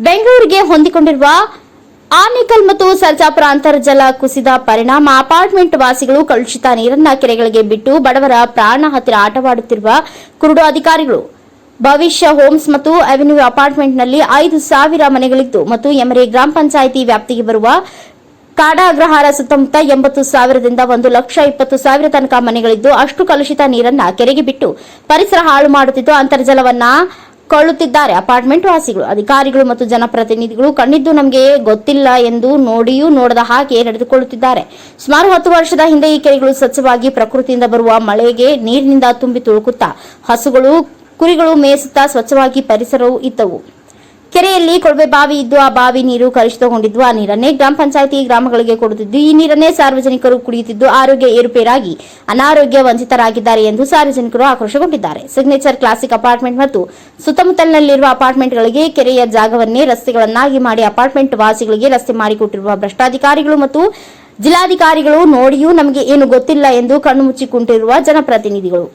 ಬೆಂಗಳೂರಿಗೆ ಹೊಂದಿಕೊಂಡಿರುವ ಆನೇಕಲ್ ಮತ್ತು ಸರ್ಜಾಪುರ ಅಂತರ್ಜಲ ಕುಸಿದ ಪರಿಣಾಮ ಅಪಾರ್ಟ್ಮೆಂಟ್ ವಾಸಿಗಳು ಕಲುಷಿತ ನೀರನ್ನ ಕೆರೆಗಳಿಗೆ ಬಿಟ್ಟು ಬಡವರ ಪ್ರಾಣ ಹತ್ತಿರ ಆಟವಾಡುತ್ತಿರುವ ಕುರುಡು ಅಧಿಕಾರಿಗಳು. ಭವಿಷ್ಯ ಹೋಮ್ಸ್ ಮತ್ತು ಅವೆನ್ಯೂ ಅಪಾರ್ಟ್ಮೆಂಟ್ನಲ್ಲಿ ಐದು ಸಾವಿರ ಮನೆಗಳಿದ್ದು ಮತ್ತು ಎಮರೆ ಗ್ರಾಮ ಪಂಚಾಯಿತಿ ವ್ಯಾಪ್ತಿಗೆ ಬರುವ ಕಾಡಾಗ್ರಹಾರ ಸುತ್ತಮುತ್ತ ಎಂಬತ್ತು ಸಾವಿರದಿಂದ ಒಂದು ಲಕ್ಷ ಇಪ್ಪತ್ತು ಸಾವಿರ ತನಕ ಮನೆಗಳಿದ್ದು ಅಷ್ಟು ಕಲುಷಿತ ನೀರನ್ನ ಕೆರೆಗೆ ಬಿಟ್ಟು ಪರಿಸರ ಹಾಳು ಮಾಡುತ್ತಿದ್ದು ಅಂತರ್ಜಲವನ್ನ ಕೊಳ್ಳುತ್ತಿದ್ದಾರೆ. ಅಪಾರ್ಟ್ಮೆಂಟ್ ವಾಸಿಗಳು, ಅಧಿಕಾರಿಗಳು ಮತ್ತು ಜನಪ್ರತಿನಿಧಿಗಳು ಕಣ್ಣಿದ್ದು ನಮಗೆ ಗೊತ್ತಿಲ್ಲ ಎಂದು ನೋಡಿಯೂ ನೋಡದ ಹಾಗೆ ನಡೆದುಕೊಳ್ಳುತ್ತಿದ್ದಾರೆ. ಸುಮಾರು ಹತ್ತು ವರ್ಷದ ಹಿಂದೆ ಈ ಕೆರೆಗಳು ಸ್ವಚ್ಛವಾಗಿ ಪ್ರಕೃತಿಯಿಂದ ಬರುವ ಮಳೆಗೆ ನೀರಿನಿಂದ ತುಂಬಿ ತುಳುಕುತ್ತಾ, ಹಸುಗಳು, ಕುರಿಗಳು ಮೇಯಿಸುತ್ತಾ ಸ್ವಚ್ಛವಾಗಿ ಪರಿಸರವು ಇದ್ದವು. ಕೆರೆಯಲ್ಲಿ ಕೊಳವೆ ಬಾವಿ ಇದ್ದು ಆ ಬಾವಿ ನೀರು ಕಲುಷಿತಗೊಂಡಿದ್ದು, ಆ ನೀರನ್ನೇ ಗ್ರಾಮ ಪಂಚಾಯಿತಿ ಗ್ರಾಮಗಳಿಗೆ ಕೊಡುತ್ತಿದ್ದು, ಈ ನೀರನ್ನೇ ಸಾರ್ವಜನಿಕರು ಕುಡಿಯುತ್ತಿದ್ದು, ಆರೋಗ್ಯ ಏರುಪೇರಾಗಿ ಅನಾರೋಗ್ಯ ವಂಚಿತರಾಗಿದ್ದಾರೆ ಎಂದು ಸಾರ್ವಜನಿಕರು ಆಕ್ರೋಶಗೊಂಡಿದ್ದಾರೆ. ಸಿಗ್ನೇಚರ್ ಕ್ಲಾಸಿಕ್ ಅಪಾರ್ಟ್ಮೆಂಟ್ ಮತ್ತು ಸುತ್ತಮುತ್ತಲಿನಲ್ಲಿರುವ ಅಪಾರ್ಟ್ಮೆಂಟ್ಗಳಿಗೆ ಕೆರೆಯ ಜಾಗವನ್ನೇ ರಸ್ತೆಗಳನ್ನಾಗಿ ಮಾಡಿ ಅಪಾರ್ಟ್ಮೆಂಟ್ ವಾಸಿಗಳಿಗೆ ರಸ್ತೆ ಮಾಡಿಕೊಟ್ಟಿರುವ ಭ್ರಷ್ಟಾಧಿಕಾರಿಗಳು ಮತ್ತು ಜಿಲ್ಲಾಧಿಕಾರಿಗಳು ನೋಡಿಯೂ ನಮಗೆ ಏನು ಗೊತ್ತಿಲ್ಲ ಎಂದು ಕಣ್ಣು ಮುಚ್ಚಿ ಕುಂಟಿರುವ ಜನಪ್ರತಿನಿಧಿಗಳು.